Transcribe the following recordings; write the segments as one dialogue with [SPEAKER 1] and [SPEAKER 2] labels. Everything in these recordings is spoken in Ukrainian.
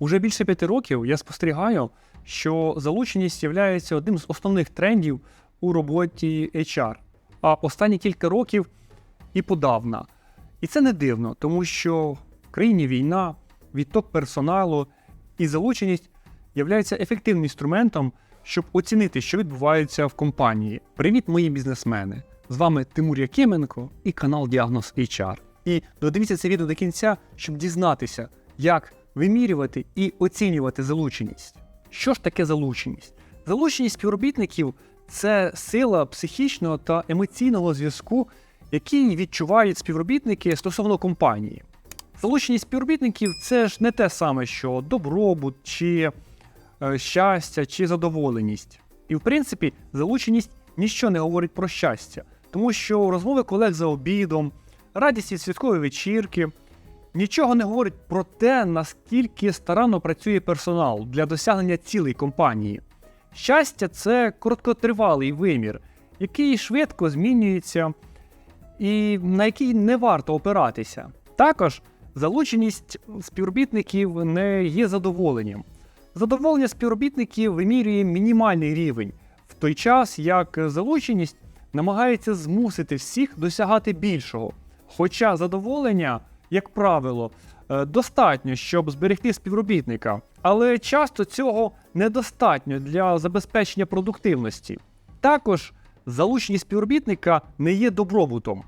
[SPEAKER 1] Уже більше п'яти років я спостерігаю, що залученість є одним з основних трендів у роботі HR, а останні кілька років і подавна. І це не дивно, тому що в країні війна, відток персоналу і залученість являються ефективним інструментом, щоб оцінити, що відбувається в компанії. Привіт, мої бізнесмени! З вами Тимур Якименко і канал Діагноз HR. І додивіться це відео до кінця, щоб дізнатися, як вимірювати і оцінювати залученість. Що ж таке залученість? Залученість співробітників це сила психічного та емоційного зв'язку, який відчувають співробітники стосовно компанії. Залученість співробітників це ж не те саме, що добробут, чи е, щастя, чи задоволеність. І в принципі, залученість ніщо не говорить про щастя, тому що розмови колег за обідом, радість від святкової вечірки нічого не говорить про те, наскільки старанно працює персонал для досягнення цілей компанії. Щастя це короткотривалий вимір, який швидко змінюється і на який не варто опиратися. Також залученість співробітників не є задоволенням. Задоволення співробітників вимірює мінімальний рівень, в той час як залученість намагається змусити всіх досягати більшого. Хоча задоволення, як правило, е, достатньо, щоб зберегти співробітника, але часто цього недостатньо для забезпечення продуктивності. Також залученість співробітника не є добробутом.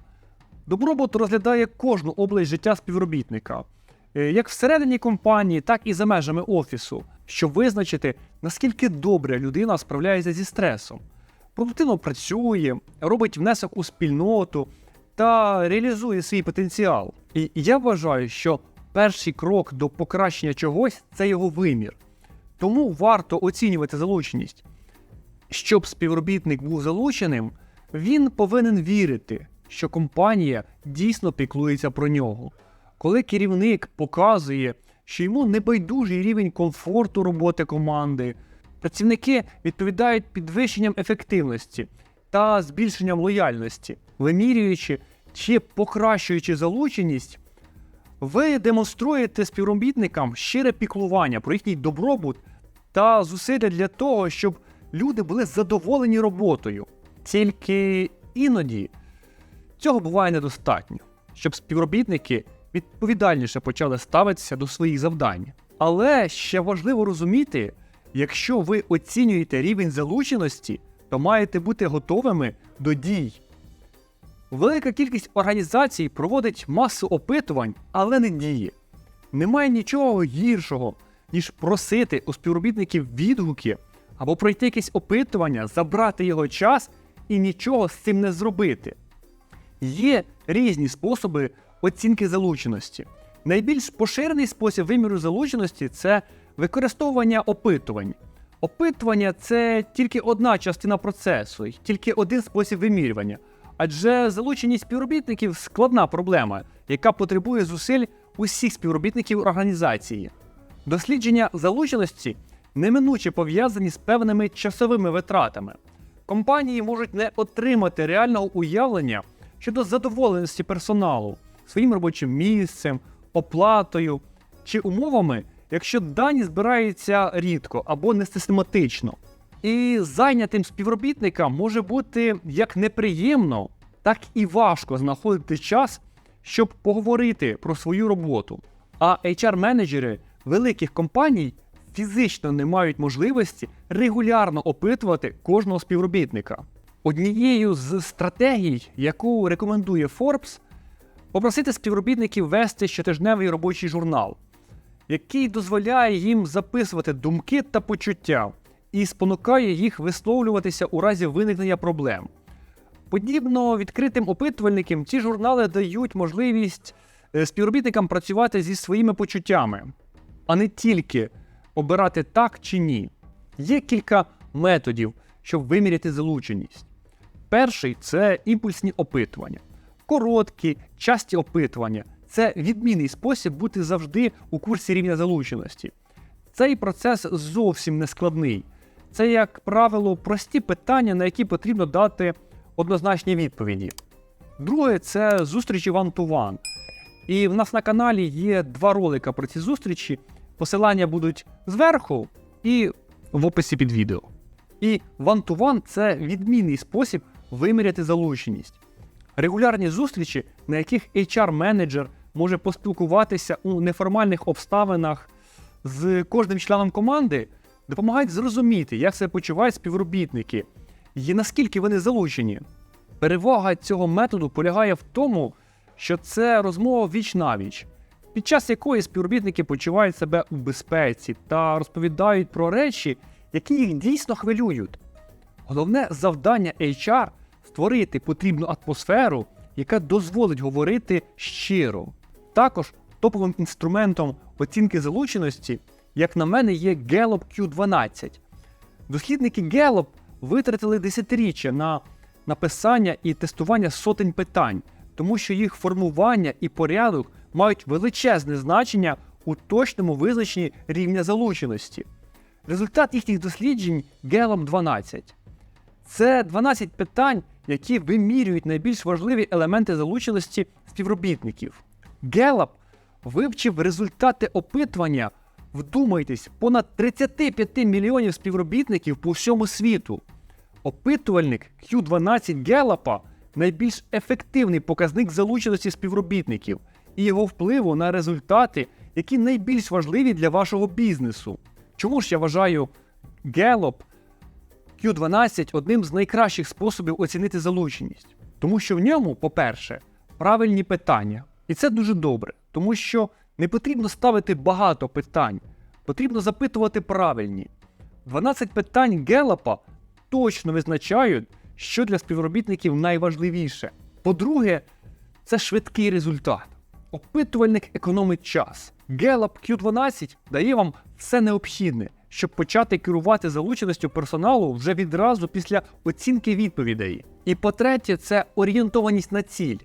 [SPEAKER 1] Добробут розглядає кожну область життя співробітника, е, як всередині компанії, так і за межами офісу, щоб визначити, наскільки добре людина справляється зі стресом. Продуктивно працює, робить внесок у спільноту та реалізує свій потенціал. І я вважаю, що перший крок до покращення чогось це його вимір. Тому варто оцінювати залученість. Щоб співробітник був залученим, він повинен вірити, що компанія дійсно піклується про нього. Коли керівник показує, що йому небайдужий рівень комфорту роботи команди, працівники відповідають підвищенням ефективності та збільшенням лояльності, вимірюючи чи покращуючи залученість, ви демонструєте співробітникам щире піклування про їхній добробут та зусилля для того, щоб люди були задоволені роботою. Тільки іноді цього буває недостатньо, щоб співробітники відповідальніше почали ставитися до своїх завдань. Але ще важливо розуміти, якщо ви оцінюєте рівень залученості, то маєте бути готовими до дій. Велика кількість організацій проводить масу опитувань, але не діє. Немає нічого гіршого, ніж просити у співробітників відгуки або пройти якесь опитування, забрати його час і нічого з цим не зробити. Є різні способи оцінки залученості. Найбільш поширений спосіб виміру залученості це використовування опитувань. Опитування це тільки одна частина процесу, й тільки один спосіб вимірювання. Адже залученість співробітників складна проблема, яка потребує зусиль усіх співробітників організації. Дослідження залученості неминуче пов'язані з певними часовими витратами. Компанії можуть не отримати реального уявлення щодо задоволеності персоналу своїм робочим місцем, оплатою чи умовами, якщо дані збираються рідко або не систематично. І зайнятим співробітникам може бути як неприємно, так і важко знаходити час, щоб поговорити про свою роботу. А HR-менеджери великих компаній фізично не мають можливості регулярно опитувати кожного співробітника. Однією з стратегій, яку рекомендує Forbes, попросити співробітників вести щотижневий робочий журнал, який дозволяє їм записувати думки та почуття і спонукає їх висловлюватися у разі виникнення проблем. Подібно відкритим опитувальникам, ці журнали дають можливість е, співробітникам працювати зі своїми почуттями, а не тільки обирати так чи ні. Є кілька методів, щоб виміряти залученість. Перший це імпульсні опитування. Короткі, часті опитування це відмінний спосіб бути завжди у курсі рівня залученості. Цей процес зовсім не складний. Це, як правило, прості питання, на які потрібно дати однозначні відповіді. Друге це зустрічі one-to-one. І в нас на каналі є два ролика про ці зустрічі. Посилання будуть зверху і в описі під відео. І one-to-one – це відмінний спосіб виміряти залученість. Регулярні зустрічі, на яких HR-менеджер може поспілкуватися у неформальних обставинах з кожним членом команди, допомагають зрозуміти, як себе почувають співробітники і наскільки вони залучені. Перевага цього методу полягає в тому, що це розмова віч навіч, під час якої співробітники почувають себе у безпеці та розповідають про речі, які їх дійсно хвилюють. Головне завдання HR створити потрібну атмосферу, яка дозволить говорити щиро. Також топовим інструментом оцінки залученості, як на мене, є Gallup Q12. Дослідники Gallup витратили десятиріччя на написання і тестування сотень питань, тому що їх формування і порядок мають величезне значення у точному визначенні рівня залученості. Результат їхніх досліджень Gallup 12. Це 12 питань, які вимірюють найбільш важливі елементи залученості співробітників. Gallup вивчив результати опитування, вдумайтесь, понад 35 мільйонів співробітників по всьому світу. Опитувальник Q12 Gallup найбільш ефективний показник залученості співробітників і його впливу на результати, які найбільш важливі для вашого бізнесу. Чому ж я вважаю Gallup Q12 одним з найкращих способів оцінити залученість? Тому що в ньому, по-перше, правильні питання. І це дуже добре, тому що не потрібно ставити багато питань, потрібно запитувати правильні. 12 питань Гелапа точно визначають, що для співробітників найважливіше. По-друге, це швидкий результат. Опитувальник економить час. Gallup Q12 дає вам все необхідне, щоб почати керувати залученістю персоналу вже відразу після оцінки відповідей. І по-третє, це орієнтованість на ціль.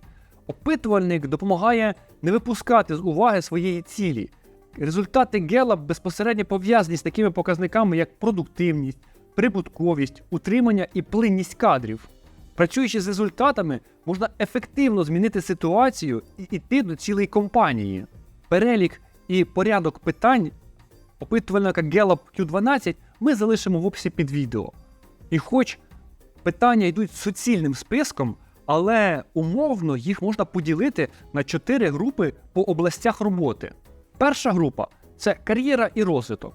[SPEAKER 1] Опитувальник допомагає не випускати з уваги своєї цілі. Результати Gallup безпосередньо пов'язані з такими показниками, як продуктивність, прибутковість, утримання і плинність кадрів. Працюючи з результатами, можна ефективно змінити ситуацію і йти до цілої компанії. Перелік і порядок питань опитувальника Gallup Q12 ми залишимо в описі під відео. І хоч питання йдуть суцільним списком, але умовно їх можна поділити на чотири групи по областях роботи. Перша група це кар'єра і розвиток.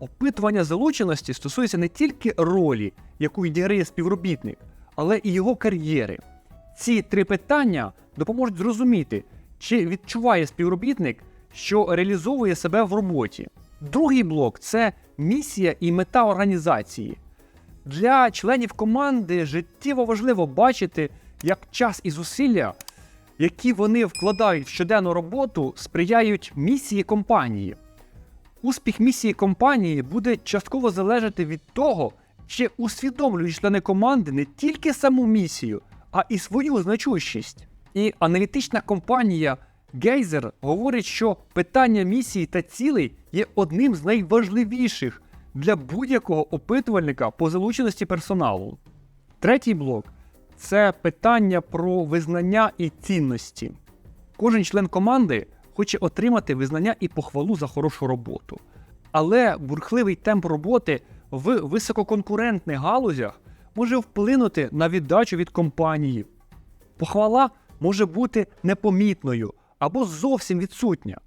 [SPEAKER 1] Опитування залученості стосується не тільки ролі, яку відіграє співробітник, але і його кар'єри. Ці три питання допоможуть зрозуміти, чи відчуває співробітник, що реалізовує себе в роботі. Другий блок це місія і мета організації. Для членів команди життєво важливо бачити, як час і зусилля, які вони вкладають в щоденну роботу, сприяють місії компанії. Успіх місії компанії буде частково залежати від того, чи усвідомлюють члени команди не тільки саму місію, а і свою значущість. І аналітична компанія Geyser говорить, що питання місії та цілей є одним з найважливіших для будь-якого опитувальника по залученості персоналу. Третій блок це питання про визнання і цінності. Кожен член команди хоче отримати визнання і похвалу за хорошу роботу. Але бурхливий темп роботи в висококонкурентних галузях може вплинути на віддачу від компанії. Похвала може бути непомітною або зовсім відсутня.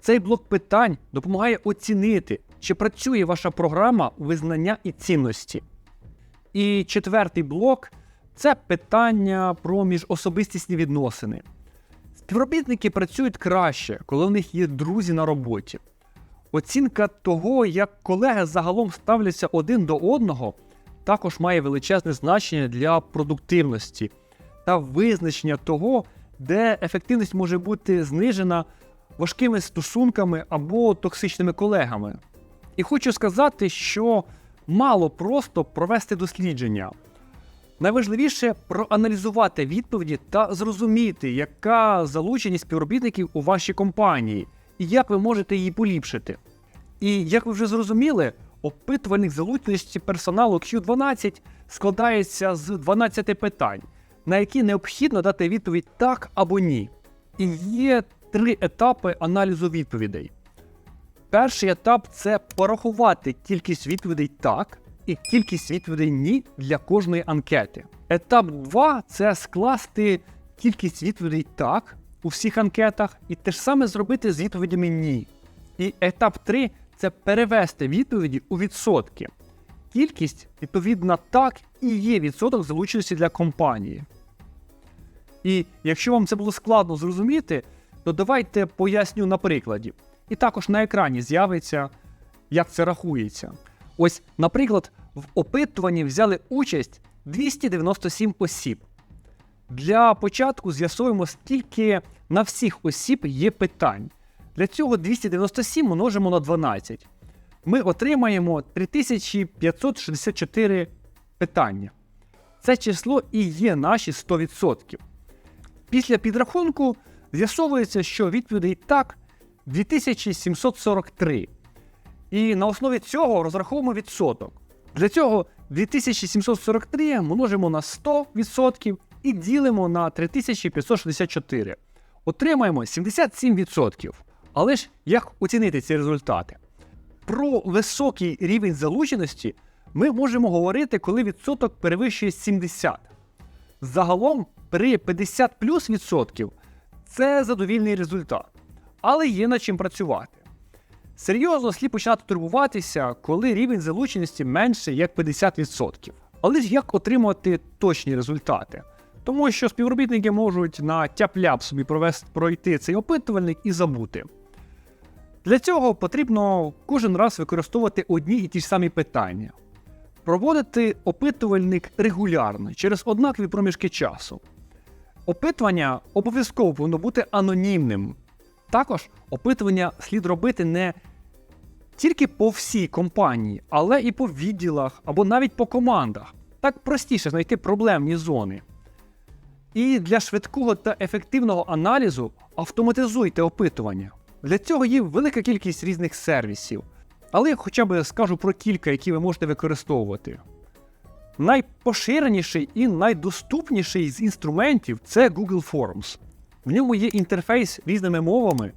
[SPEAKER 1] Цей блок питань допомагає оцінити, чи працює ваша програма визнання і цінності. І четвертий блок це питання про міжособистісні відносини. Співробітники працюють краще, коли в них є друзі на роботі. Оцінка того, як колеги загалом ставляться один до одного, також має величезне значення для продуктивності та визначення того, де ефективність може бути знижена важкими стосунками або токсичними колегами. І хочу сказати, що мало просто провести дослідження. Найважливіше проаналізувати відповіді та зрозуміти, яка залученість співробітників у вашій компанії і як ви можете її поліпшити. І як ви вже зрозуміли, опитувальник залученості персоналу Q12 складається з 12 питань, на які необхідно дати відповідь так або ні. І є три етапи аналізу відповідей. Перший етап це порахувати кількість відповідей так і кількість відповідей ні для кожної анкети. Етап 2 це скласти кількість відповідей так у всіх анкетах, і те ж саме зробити з відповідями ні. І етап 3 це перевести відповіді у відсотки. Кількість, відповідно, так і є відсоток залученості для компанії. І якщо вам це було складно зрозуміти, то давайте поясню на прикладі. І також на екрані з'явиться, як це рахується. Ось, наприклад, в опитуванні взяли участь 297 осіб. Для початку з'ясуємо, скільки на всіх осіб є питань. Для цього 297 множимо на 12. Ми отримаємо 3564 питання. Це число і є наші 100%. Після підрахунку з'ясовується, що відповідей так 2743. І на основі цього розраховуємо відсоток. Для цього 2743 множимо на 100% і ділимо на 3564. Отримаємо 77%. Але ж як оцінити ці результати? Про високий рівень залученості ми можемо говорити, коли відсоток перевищує 70. Загалом при 50 плюс відсотків це задовільний результат, але є над чим працювати. Серйозно слід починати турбуватися, коли рівень залученості менше як 50%. Але ж як отримати точні результати? Тому що співробітники можуть на тяп-ляп собі провести, пройти цей опитувальник і забути. Для цього потрібно кожен раз використовувати одні і ті ж самі питання, проводити опитувальник регулярно через однакові проміжки часу. Опитування обов'язково повинно бути анонімним. Також опитування слід робити не тільки по всій компанії, але і по відділах або навіть по командах. Так простіше знайти проблемні зони. І для швидкого та ефективного аналізу автоматизуйте опитування. Для цього є велика кількість різних сервісів. Але я хоча б скажу про кілька, які ви можете використовувати. Найпоширеніший і найдоступніший з інструментів це Google Forms. В ньому є інтерфейс різними мовами,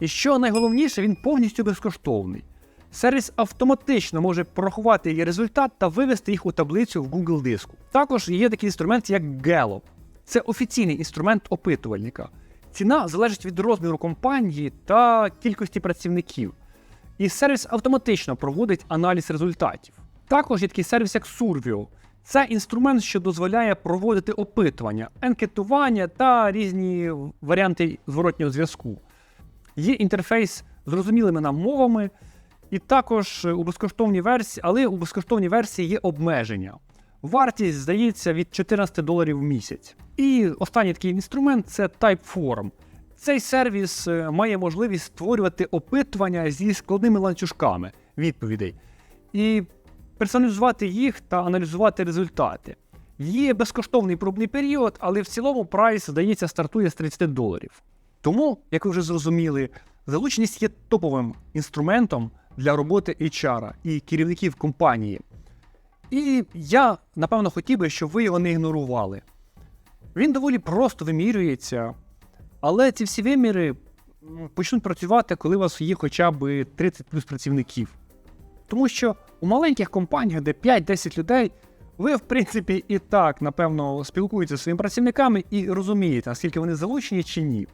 [SPEAKER 1] і що найголовніше, він повністю безкоштовний. Сервіс автоматично може порахувати її результат та вивести їх у таблицю в Google диску. Також є такий інструмент, як Gallup. Це офіційний інструмент опитувальника. Ціна залежить від розміру компанії та кількості працівників. І сервіс автоматично проводить аналіз результатів. Також є такий сервіс, як Survio. Це інструмент, що дозволяє проводити опитування, анкетування та різні варіанти зворотнього зв'язку. Є інтерфейс з зрозумілими нам мовами, і також у безкоштовній версії, але у безкоштовній версії є обмеження. Вартість здається від 14 доларів в місяць. І останній такий інструмент це Typeform. Цей сервіс е, має можливість створювати опитування зі складними ланцюжками відповідей і персоналізувати їх та аналізувати результати. Є безкоштовний пробний період, але в цілому прайс, здається, стартує з 30 доларів. Тому, як ви вже зрозуміли, залученість є топовим інструментом для роботи HR і керівників компанії. І я, напевно, хотів би, щоб ви його не ігнорували. Він доволі просто вимірюється, але ці всі виміри почнуть працювати, коли у вас є хоча б 30 плюс працівників. Тому що у маленьких компаніях, де 5-10 людей, ви, в принципі, і так, напевно, спілкуєтеся зі своїми працівниками і розумієте, наскільки вони залучені чи ні.